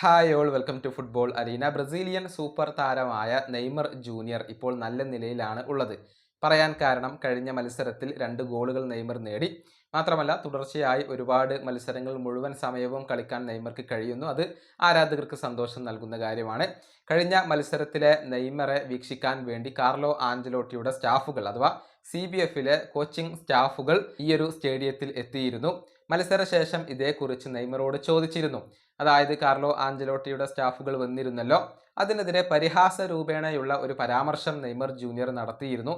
Hi all welcome to football arena Brazilian super താരമായ Neymar junior ഇപ്പോൾ നല്ല നിലയിലാണ് ഉള്ളത്. പറയാൻ കാരണം കഴിഞ്ഞ മത്സരത്തിൽ രണ്ട് ഗോളുകൾ നെയ്മർ നേടി. മാത്രമല്ല തുടർച്ചയായി ഒരുപാട് മത്സരങ്ങൾ മുഴുവൻ സമയവും കളിക്കാൻ നെയ്മർക്ക് കഴിയുന്നു. അത് ആരാധകർക്ക് സന്തോഷം നൽകുന്ന കാര്യമാണ്. കഴിഞ്ഞ മത്സരത്തിലെ നെയ്മറെ വീക്ഷിക്കാൻ വേണ്ടി കാർലോ ആഞ്ചലോട്ടിയുടെ സ്റ്റാഫുകൾ അഥവാ സി ബി എഫിലെ കോച്ചിങ് സ്റ്റാഫുകൾ ഈയൊരു സ്റ്റേഡിയത്തിൽ എത്തിയിരുന്നു. മത്സരശേഷം ഇതേക്കുറിച്ച് നെയ്മറോട് ചോദിച്ചിരുന്നു. അതായത് കാർലോ ആഞ്ചലോട്ടിയുടെ സ്റ്റാഫുകൾ വന്നിരുന്നല്ലോ. അതിനെതിരെ പരിഹാസ രൂപേണയുള്ള ഒരു പരാമർശം നെയ്മർ ജൂനിയർ നടത്തിയിരുന്നു.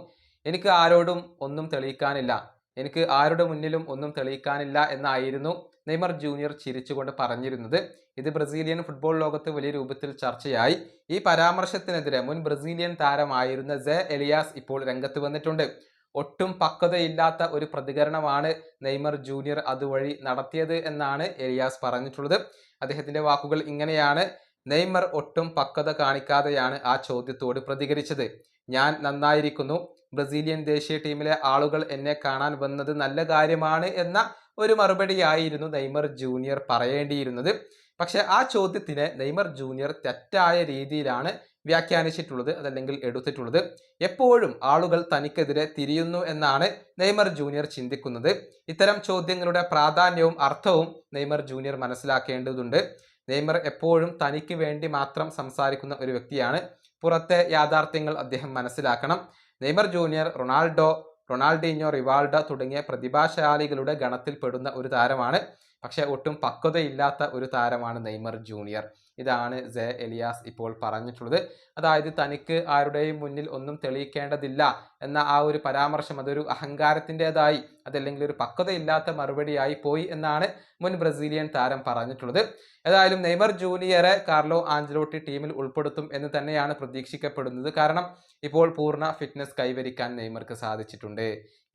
എനിക്ക് ആരോടും ഒന്നും തെളിയിക്കാനില്ല. എനിക്ക് ആരുടെ മുന്നിലും ഒന്നും തെളിയിക്കാനില്ല എന്നായിരുന്നു നെയ്മർ ജൂനിയർ ചിരിച്ചുകൊണ്ട് പറഞ്ഞിരുന്നത്. ഇത് ബ്രസീലിയൻ ഫുട്ബോൾ ലോകത്ത് വലിയ രൂപത്തിൽ ചർച്ചയായി. ഈ പരാമർശത്തിനെതിരെ മുൻ ബ്രസീലിയൻ താരമായിരുന്ന ജെ എലിയാസ് ഇപ്പോൾ രംഗത്ത് വന്നിട്ടുണ്ട്. ഒട്ടും പക്വതയില്ലാത്ത ഒരു പ്രതികരണമാണ് നെയ്മർ ജൂനിയർ അതുവഴി നടത്തിയത് എന്നാണ് എലിയാസ് പറഞ്ഞിട്ടുള്ളത്. അദ്ദേഹത്തിന്റെ വാക്കുകൾ ഇങ്ങനെയാണ്. നെയ്മർ ഒട്ടും പക്വത കാണിക്കാതെയാണ് ആ ചോദ്യത്തോട് പ്രതികരിച്ചത്. ഞാൻ നന്നായിരിക്കുന്നു. ബ്രസീലിയൻ ദേശീയ ടീമിലെ ആളുകൾ എന്നെ കാണാൻ വന്നത് നല്ല കാര്യമാണ് എന്ന ഒരു മറുപടിയായിരുന്നു നെയ്മർ ജൂനിയർ പറയേണ്ടിയിരുന്നത്. പക്ഷെ ആ ചോദ്യത്തിന് നെയ്മർ ജൂനിയർ തെറ്റായ രീതിയിലാണ് വ്യാഖ്യാനിച്ചിട്ടുള്ളത് അതല്ലെങ്കിൽ എടുത്തിട്ടുള്ളത്. എപ്പോഴും ആളുകൾ തനിക്കെതിരെ തിരിയുന്നു എന്നാണ് നെയ്മർ ജൂനിയർ ചിന്തിക്കുന്നത്. ഇത്തരം ചോദ്യങ്ങളുടെ പ്രാധാന്യവും അർത്ഥവും നെയ്മർ ജൂനിയർ മനസ്സിലാക്കേണ്ടതുണ്ട്. നെയ്മർ എപ്പോഴും തനിക്ക് വേണ്ടി മാത്രം സംസാരിക്കുന്ന ഒരു വ്യക്തിയാണ്. പുറത്തെ യാഥാർത്ഥ്യങ്ങൾ അദ്ദേഹം മനസ്സിലാക്കണം. Neymar junior Ronaldo Ronaldinho Rivaldo തുടങ്ങിയ പ്രതിഭാശാലികളുടെ ഗണത്തിൽപ്പെടുന്ന ഒരു താരമാണ്. പക്ഷെ ഒട്ടും പക്വതയില്ലാത്ത ഒരു താരമാണ് നെയ്മർ ജൂനിയർ. ഇതാണ് ജെ എലിയാസ് ഇപ്പോൾ പറഞ്ഞിട്ടുള്ളത്. അതായത് തനിക്ക് ആരുടെയും മുന്നിൽ ഒന്നും തെളിയിക്കേണ്ടതില്ല എന്ന ആ ഒരു പരാമർശം അതൊരു അഹങ്കാരത്തിന്റെതായി അതല്ലെങ്കിൽ ഒരു പക്വതയില്ലാത്ത മറുപടിയായി പോയി എന്നാണ് മുൻ ബ്രസീലിയൻ താരം പറഞ്ഞിട്ടുള്ളത്. ഏതായാലും നെയ്മർ ജൂനിയറെ കാർലോ ആഞ്ചലോട്ടി ടീമിൽ ഉൾപ്പെടുത്തും എന്ന് തന്നെയാണ് പ്രതീക്ഷിക്കപ്പെടുന്നത്. കാരണം ഇപ്പോൾ പൂർണ ഫിറ്റ്നസ് കൈവരിക്കാൻ നെയ്മർക്ക് സാധിച്ചിട്ടുണ്ട്.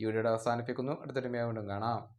ഈ വീഡിയോയുടെ അവസാനിപ്പിക്കുന്നു. അടുത്തൊരു വീണ്ടും കാണാം.